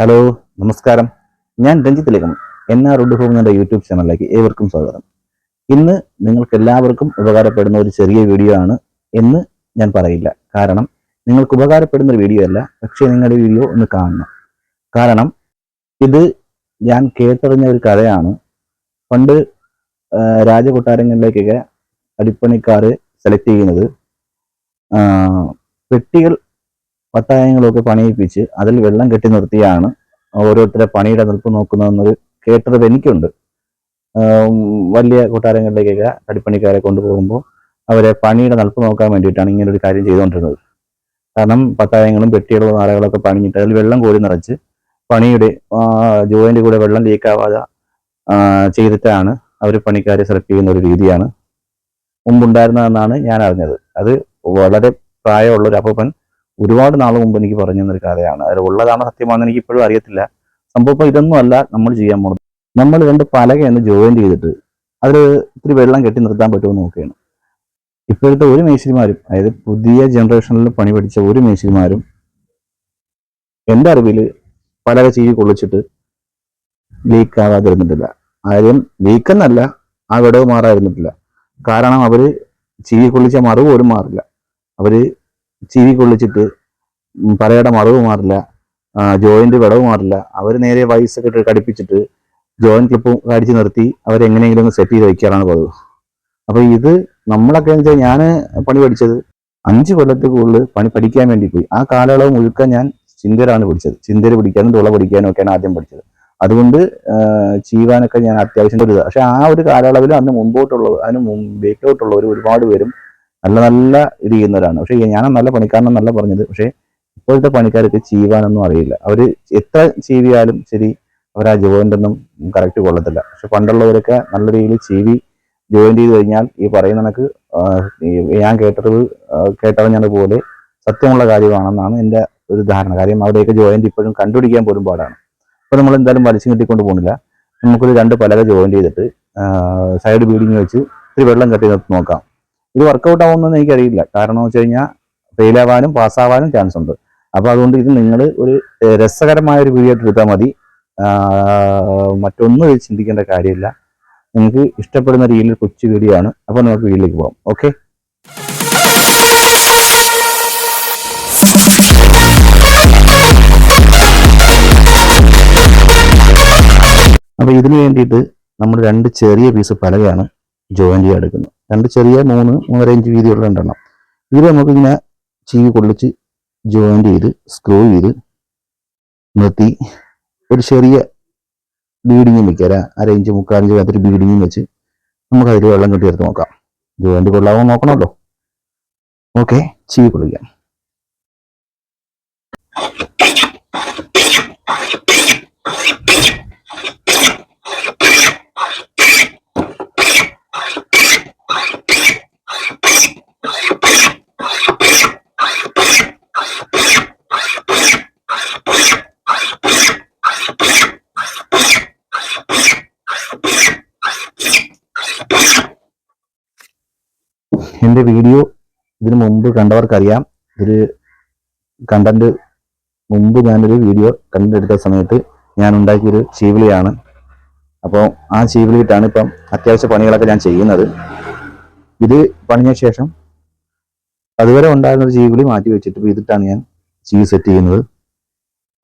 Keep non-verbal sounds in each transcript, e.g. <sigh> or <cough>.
Hello നമസ്കാരം. ഞാൻ രഞ്ജിത്ത് ലേഖം എൻ ആർ റുഡ് ഹോം എന്ന യൂട്യൂബ് ചാനലിലേക്ക് ഏവർക്കും സ്വാഗതം. ഇന്ന് നിങ്ങൾക്ക് എല്ലാവർക്കും ഉപകാരപ്പെടുന്ന ഒരു ചെറിയ വീഡിയോ ആണ് എന്ന് ഞാൻ പറയില്ല. കാരണം നിങ്ങൾക്ക് ഉപകാരപ്പെടുന്ന ഒരു വീഡിയോ അല്ല പക്ഷേ നിങ്ങളുടെ വീഡിയോ ഒന്ന് കാണണം. കാരണം ഇത് ഞാൻ കേട്ടറിഞ്ഞ ഒരു കഥയാണ്. പണ്ട് രാജകൊട്ടാരങ്ങളിലേക്കൊക്കെ അടിപ്പണിക്കാർ സെലക്ട് ചെയ്യുന്നത് പെട്ടികൾ പത്തായങ്ങളൊക്കെ പണിയിപ്പിച്ച് അതിൽ വെള്ളം കെട്ടി നിർത്തിയാണ് ഓരോരുത്തരെ പണിയുടെ നിൽപ്പ് നോക്കുന്നതെന്നൊരു കേട്ടത് എനിക്കുണ്ട്. വലിയ കൊട്ടാരങ്ങളിലേക്കൊക്കെ അടിപ്പണിക്കാരെ കൊണ്ടുപോകുമ്പോൾ അവരെ പണിയുടെ നിൽപ്പ് നോക്കാൻ വേണ്ടിയിട്ടാണ് ഇങ്ങനെ ഒരു കാര്യം ചെയ്തുകൊണ്ടിരുന്നത്. കാരണം പത്തായങ്ങളും പെട്ടികളും നാളകളൊക്കെ പണിഞ്ഞിട്ട് അതിൽ വെള്ളം കോരി നിറച്ച് പണിയുടെ ജോയിന്റെ കൂടെ വെള്ളം ലീക്കാവാതെ ചെയ്തിട്ടാണ് അവർ പണിക്കാരെ സെലക്ട് ചെയ്യുന്ന ഒരു രീതിയാണ്. മുമ്പുണ്ടായിരുന്നതെന്നാണ് ഞാൻ അറിഞ്ഞത്. അത് വളരെ പ്രായമുള്ള ഒരു അപ്പൻ ഒരുപാട് നാൾ മുമ്പ് എനിക്ക് പറഞ്ഞു തന്നൊരു കഥയാണ്. അതിൽ ഉള്ളതാണ് സത്യമാണെന്ന് എനിക്ക് ഇപ്പോഴും അറിയത്തില്ല. സംഭവം ഇപ്പൊ ഇതൊന്നും അല്ല നമ്മൾ ചെയ്യാൻ പോകുന്നത്. നമ്മൾ രണ്ട് പലകയൊന്ന് ജോയിൻ ചെയ്തിട്ട് അതിൽ ഇത്തിരി വെള്ളം കെട്ടി നിർത്താൻ പറ്റുമോ നോക്കുകയാണ്. ഇപ്പോഴത്തെ ഒരു മേശിരിമാരും അതായത് പുതിയ ജനറേഷനിൽ പണി പഠിച്ച ഒരു മേശിരിമാരും എന്റെ അറിവിൽ പലക ചീവി കൊള്ളിച്ചിട്ട് ലീക്ക് ആകാതിരുന്നിട്ടില്ല. ആരും ലീക്കെന്നല്ല ആ വിടവ് മാറാതിരുന്നിട്ടില്ല. കാരണം അവർ ചീവി കൊള്ളിച്ച മറവ് പോലും മാറില്ല. അവർ ചീവി കൊള്ളിച്ചിട്ട് ഉം പലയുടെ മറവ് മാറില്ല. ജോയിന്റ് വിടവ് മാറില്ല. അവർ നേരെ വയസ്സൊക്കെ ഇട്ട് കടിപ്പിച്ചിട്ട് ജോയിന്റ് ക്ലിപ്പ് കടിച്ചു നിർത്തി അവരെങ്ങനെയെങ്കിലും ഒന്ന് സെറ്റ് ചെയ്ത് വയ്ക്കാറാണ് പതിവ്. അപ്പൊ ഇത് നമ്മളൊക്കെ വെച്ചാൽ ഞാൻ പണി പഠിച്ചത് അഞ്ച് കൊല്ലത്തിൽ കൂടുതൽ പണി പഠിക്കാൻ വേണ്ടി പോയി. ആ കാലയളവ് മുഴുക്കാൻ ഞാൻ ചിന്തരാണ് പഠിച്ചത്. ചിന്തര് പിടിക്കാനും തുള പിടിക്കാനും ഒക്കെയാണ് ആദ്യം പഠിച്ചത്. അതുകൊണ്ട് ചെയ്യുവാനൊക്കെ ഞാൻ അത്യാവശ്യം ഒരു പക്ഷെ ആ ഒരു കാലയളവിൽ അന്ന് മുമ്പോട്ടുള്ളവർ അതിന് ബേക്കിലോട്ടുള്ളവർ ഒരുപാട് പേരും നല്ല നല്ല ഇത് ചെയ്യുന്നവരാണ്. പക്ഷെ ഞാൻ നല്ല പണിക്കാരനെന്നല്ല പറഞ്ഞത്. പക്ഷെ ഇപ്പോഴത്തെ പണിക്കാർക്ക് ചീവാനൊന്നും അറിയില്ല. അവർ എത്ര ചീവിയാലും ശരി അവർ ആ ജോയിന്റൊന്നും കറക്റ്റ് കൊള്ളത്തില്ല. പക്ഷെ പണ്ടുള്ളവരൊക്കെ നല്ല രീതിയിൽ ചീവി ജോയിൻ ചെയ്ത് കഴിഞ്ഞാൽ ഈ പറയുന്ന കണക്ക് ഞാൻ കേട്ടത് കേട്ടറിഞ്ഞത് പോലെ സത്യമുള്ള കാര്യമാണെന്നാണ് എന്റെ ഒരു ധാരണ. കാര്യം അവിടെയൊക്കെ ജോയിന്റ് ഇപ്പോഴും കണ്ടുപിടിക്കാൻ പോലും പാടാണ്. അപ്പോൾ നമ്മൾ എന്തായാലും വലിച്ചു കെട്ടിക്കൊണ്ട് പോകുന്നില്ല. നമുക്കൊരു രണ്ട് പലക ജോയിൻ ചെയ്തിട്ട് സൈഡ് ബീഡിങ് വെച്ച് ഇത്തിരി വെള്ളം കെട്ടി നിർത്തി നോക്കാം. ഇത് വർക്കൗട്ട് ആവുമെന്ന് എനിക്കറിയില്ല. കാരണം വെച്ച് കഴിഞ്ഞാൽ ഫെയിൽ ആവാനും പാസ്സാവാനും ചാൻസ് ഉണ്ട്. അപ്പോൾ അതുകൊണ്ട് ഇത് നിങ്ങൾ ഒരു രസകരമായ ഒരു വീഡിയോ എടുത്താൽ മതി. മറ്റൊന്നും ഇത് ചിന്തിക്കേണ്ട കാര്യമില്ല. നിങ്ങൾക്ക് ഇഷ്ടപ്പെടുന്ന രീതിയിൽ കൊച്ചു വീഡിയോ ആണ്. അപ്പോൾ നമുക്ക് വീട്ടിലേക്ക് പോകാം. ഓക്കെ അപ്പോൾ ഇതിന് വേണ്ടിയിട്ട് നമ്മൾ രണ്ട് ചെറിയ പീസ് പലകയാണ് ജോയിൻ ചെയ്യാൻ എടുക്കുന്നത്. രണ്ട് ചെറിയ മൂന്ന് മൂന്നര ഇഞ്ച് വീതിയുള്ള രണ്ടെണ്ണം. ഇത് നമുക്ക് ഇങ്ങനെ ചീവി കൊള്ളിച്ച് ജോയിന്റ് ചെയ്ത് സ്ക്രൂ ചെയ്ത് നിർത്തി. ഒരു ചെറിയ ബീഡിങ്ങും വെക്കുക അര ഇഞ്ച് മുക്കാലിഞ്ച് അതൊരു ബീഡിങ്ങും വെച്ച് നമുക്ക് അതിൽ വെള്ളം കെട്ടി എടുത്ത് നോക്കാം ജോയിന്റ് കൊള്ളാമോ നോക്കണമല്ലോ. ഓക്കെ ചീവി കൊള്ളിക്കാം എന്റെ വീഡിയോ ഇതിനു മുമ്പ് കണ്ടവർക്കറിയാം. ഒരു കണ്ടന്റ് മുമ്പ് ഞാനൊരു വീഡിയോ കണ്ടന്റ് എടുത്ത സമയത്ത് ഞാൻ ഉണ്ടാക്കിയൊരു ചീവിളിയാണ്. അപ്പോൾ ആ ചീവിളിയിട്ടാണ് ഇപ്പം അത്യാവശ്യ പണികളൊക്കെ ഞാൻ ചെയ്യുന്നത്. ഇത് പണിഞ്ഞ ശേഷം അതുവരെ ഉണ്ടായിരുന്ന ഒരു ചീവിളി മാറ്റി വെച്ചിട്ട് ഇതിട്ടാണ് ഞാൻ ചീവി സെറ്റ് ചെയ്യുന്നത്.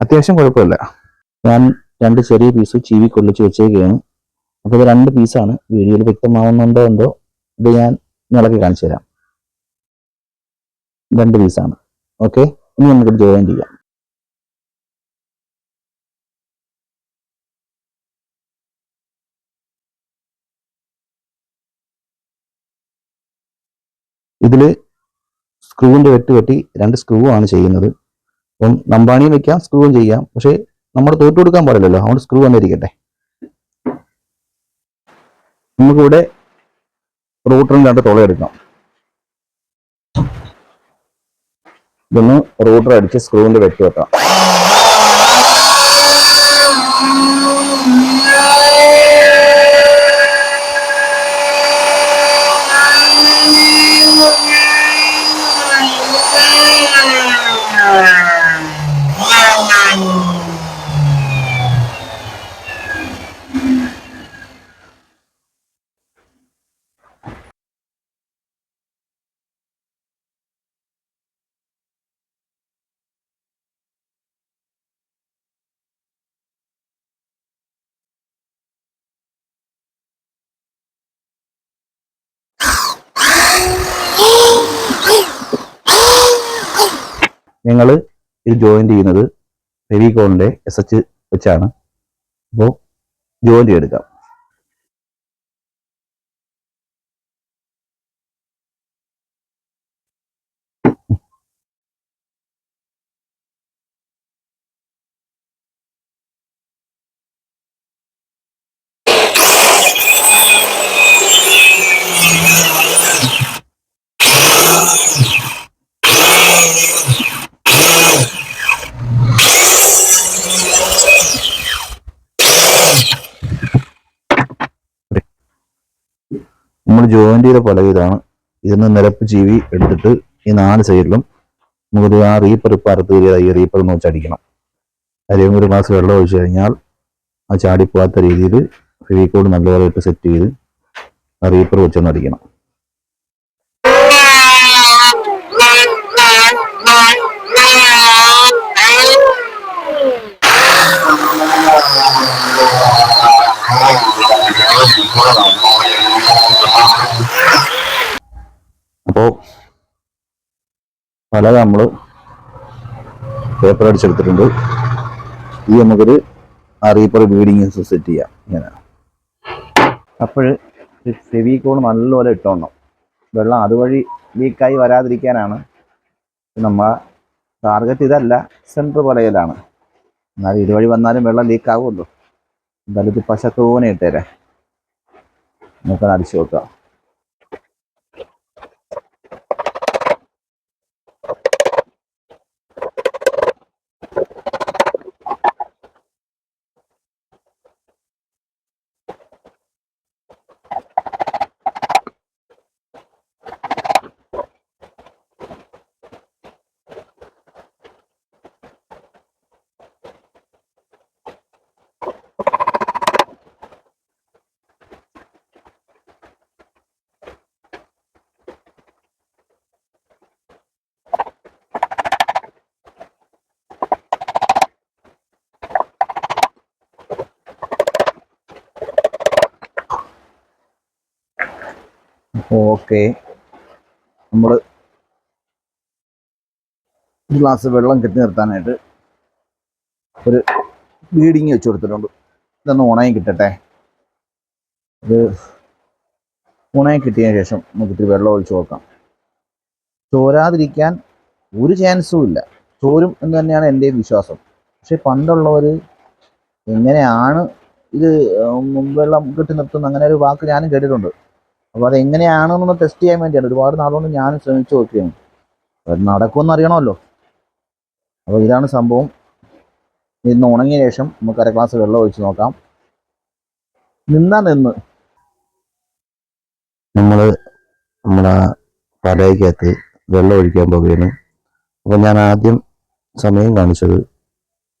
അത്യാവശ്യം കുഴപ്പമില്ല. ഞാൻ രണ്ട് ചെറിയ പീസ് ചീവി കൊള്ളിച്ച് വെച്ചേക്കുകയാണ് അപ്പോൾ രണ്ട് പീസാണ് വീഡിയോയിൽ വ്യക്തമാവുന്നുണ്ടോ എന്തോ? ഇത് ഞാൻ ഇളക്കി കാണിച്ചു തരാം. രണ്ട് പീസാണ് ഓക്കെ ഇനി നമുക്ക് ജോയിൻ ചെയ്യാം. ഇതിൽ സ്ക്രൂവിന്റെ വെട്ട് വെട്ടി രണ്ട് സ്ക്രൂ ആണ് ചെയ്യുന്നത്. അപ്പം നമ്പാണിയും വെക്കാം സ്ക്രൂവും ചെയ്യാം. പക്ഷെ നമ്മൾ തോറ്റു കൊടുക്കാൻ പാടില്ലല്ലോ. അതുകൊണ്ട് സ്ക്രൂ വന്നിരിക്കട്ടെ. നമുക്കിവിടെ റൂട്ടറിന് രണ്ട് തുള എടുക്കാം ഇതൊന്ന് റൂട്ടർ അടിച്ച് സ്ക്രൂവിന്റെ വെട്ടി വെക്കാം. ഞങ്ങൾ ഇത് ജോയിൻ ചെയ്യുന്നത് ഫെവികോണിന്റെ എസ് എച്ച് വെച്ചാണ്. അപ്പോൾ ജോയിൻ ചെയ്തെടുക്കാം. നമ്മൾ ജോയിൻ ചെയ്ത പലക ഇതാണ്. ഇതിന് നിരപ്പ് ചീവി എടുത്തിട്ട് ഈ നാല് സൈഡിലും നമുക്കൊരു ആ റീപ്പർ ഇപ്പം അറുത്ത് കയറിയത് ഈ റീപ്പർ ഒന്ന് വെച്ചടിക്കണം കാര്യം ഒരു ഗ്ലാസ് വെള്ളം ഒഴിച്ചു കഴിഞ്ഞാൽ ആ ചാടിപ്പോകാത്ത രീതിയിൽ ഫെവിക്കോഡ് നല്ലപോലെ ഇട്ട് സെറ്റ് ചെയ്ത് ആ റീപ്പർ വെച്ചൊന്ന് അടിക്കണം. <laughs> അപ്പോൾ പല നമ്മൾ പേപ്പർ അടിച്ചെടുത്തിട്ടുണ്ട്. ഈ നമുക്കൊരു അറിയിപ്പർ ബീഡിങ് സെറ്റ് ചെയ്യാം. ഇങ്ങനെ. അപ്പോൾ ഫെവിക്കോൾ നല്ലപോലെ ഇട്ടോണം. വെള്ളം അതുവഴി ലീക്കായി വരാതിരിക്കാനാണ് നമ്മൾ ടാർഗറ്റ് ഇതല്ല സെന്റർ പലയിലാണ് എന്നാലും ഇതുവഴി വന്നാലും വെള്ളം ലീക്കാവുമല്ലോ എന്തായാലും ഇത് പശത്തോനെ ഇട്ടേരെ. നമുക്കത് അടിച്ചു നോക്കാം. ഓക്കെ. നമ്മൾ ഒരു ഗ്ലാസ് വെള്ളം കെട്ടി നിർത്താനായിട്ട് ഒരു ബീഡിങ് വെച്ച് കൊടുത്തിട്ടുണ്ട്. ഇതൊന്ന് ഉണങ്ങി കിട്ടട്ടെ. ഇത് ഉണങ്ങി കിട്ടിയതിന് ശേഷം നമുക്ക് ഇത്തിരി വെള്ളം ഒഴിച്ച് നോക്കാം ചോരാതിരിക്കാൻ ഒരു ചാൻസും ഇല്ല. ചോരും എന്ന് തന്നെയാണ് എന്റെ വിശ്വാസം. പക്ഷെ പണ്ടുള്ളവർ എങ്ങനെയാണ് ഇത് വെള്ളം കെട്ടി നിർത്തുന്നത്? അങ്ങനെ ഒരു വാക്ക് ഞാനും കേട്ടിട്ടുണ്ട്. അപ്പോൾ അത് എങ്ങനെയാണെന്നൊന്ന് ടെസ്റ്റ് ചെയ്യാൻ വേണ്ടിയാണ്. ഒരുപാട് നാളുകൊണ്ട് ഞാൻ ശ്രമിച്ചു നോക്കിയാണ്. അത് നടക്കുമെന്ന് അറിയണമല്ലോ. അപ്പോൾ ഇതാണ് സംഭവം. ഇന്ന് ഉണങ്ങിയ ശേഷം നമുക്ക് അര ഗ്ലാസ് വെള്ളം ഒഴിച്ച് നോക്കാം. നിന്നാ നിന്ന്. നമ്മൾ നമ്മുടെ കടയ്ക്കകത്ത് വെള്ളം ഒഴിക്കാൻ പോവുകയാണ്. അപ്പോൾ ഞാൻ ആദ്യം സമയം കാണിച്ചത്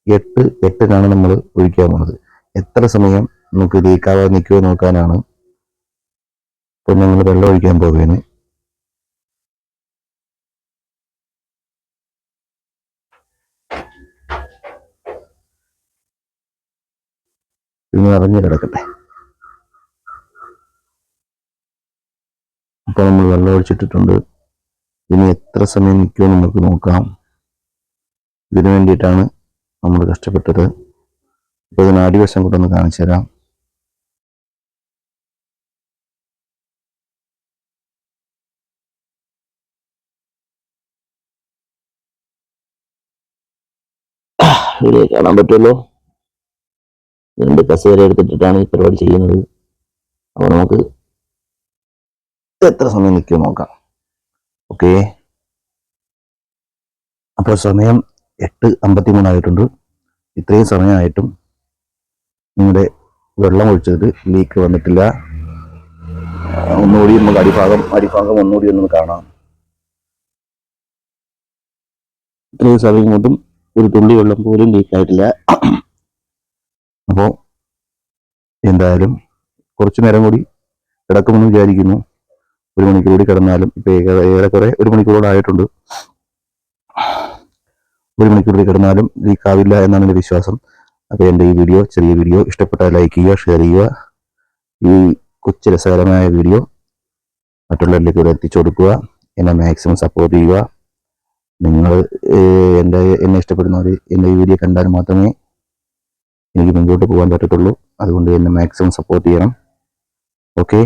എട്ട് എട്ടിനാണ് നമ്മൾ ഒഴിക്കാൻ പോണത്. എത്ര സമയം നമുക്ക് ലീക്കാവാതെ നിൽക്കുമോ നോക്കാനാണ്. ഇപ്പൊ ഞങ്ങൾ വെള്ളം ഒഴിക്കാൻ പോവുകയാണ് നിറഞ്ഞു കിടക്കട്ടെ. അപ്പൊ നമ്മൾ വെള്ളം ഒഴിച്ചിട്ടിട്ടുണ്ട്. ഇനി എത്ര സമയം നിൽക്കുമെന്ന് നമുക്ക് നോക്കാം. ഇതിനു വേണ്ടിയിട്ടാണ് നമ്മൾ കഷ്ടപ്പെട്ടത്. ഇപ്പൊ ഇതിന് അടിവശം കൂടെ ഒന്ന് കാണിച്ചു തരാം ഇവിടെ കാണാൻ പറ്റുമല്ലോ? രണ്ട് കസേര എടുത്തിട്ടിട്ടാണ് ഈ പരിപാടി ചെയ്യുന്നത്. അപ്പോൾ നമുക്ക് എത്ര സമയം നിൽക്കുമോ നോക്കാം. ഓക്കെ. അപ്പോൾ സമയം എട്ട് അമ്പത്തി മൂന്നായിട്ടുണ്ട് ഇത്രയും സമയമായിട്ടും നിങ്ങളുടെ വെള്ളം ഒഴിച്ചത് ലീക്ക് വന്നിട്ടില്ല. ഒന്നുകൂടി നമുക്ക് അടിഭാഗം അടിഭാഗം ഒന്നുകൂടി ഒന്ന് കാണാം. ഇത്രയും സമയം കൊണ്ടും ഒരു തുള്ളി വെള്ളം പോലും ലീക്കായിട്ടില്ല. അപ്പോൾ എന്തായാലും കുറച്ചു നേരം കൂടി കിടക്കുമെന്ന് വിചാരിക്കുന്നു. ഒരു മണിക്കൂർ കൂടി കിടന്നാലും ഇപ്പൊ ഏറെക്കുറെ ഒരു മണിക്കൂറോടായിട്ടുണ്ട് ഒരു മണിക്കൂർ കൂടി കിടന്നാലും ലീക്കാവില്ല എന്നാണ് എന്റെ വിശ്വാസം. അപ്പോൾ എന്റെ ഈ വീഡിയോ ചെറിയ വീഡിയോ ഇഷ്ടപ്പെട്ടാൽ ലൈക്ക് ചെയ്യുക ഷെയർ ചെയ്യുക. ഈ കൊച്ചു രസകരമായ വീഡിയോ മറ്റുള്ളവരിലേക്ക് കൂടെ എത്തിച്ചു കൊടുക്കുക. എന്നെ മാക്സിമം സപ്പോർട്ട് ചെയ്യുക. നിങ്ങൾ എന്റെ എന്നെ ഇഷ്ടപ്പെടുന്നവർ എന്റെ ഈ വീഡിയോ കണ്ടാൽ മാത്രമേ എനിക്ക് മുമ്പോട്ട് പോകാൻ പറ്റത്തുള്ളൂ. അതുകൊണ്ട് എന്നെ മാക്സിമം സപ്പോർട്ട് ചെയ്യണം. ഓക്കെ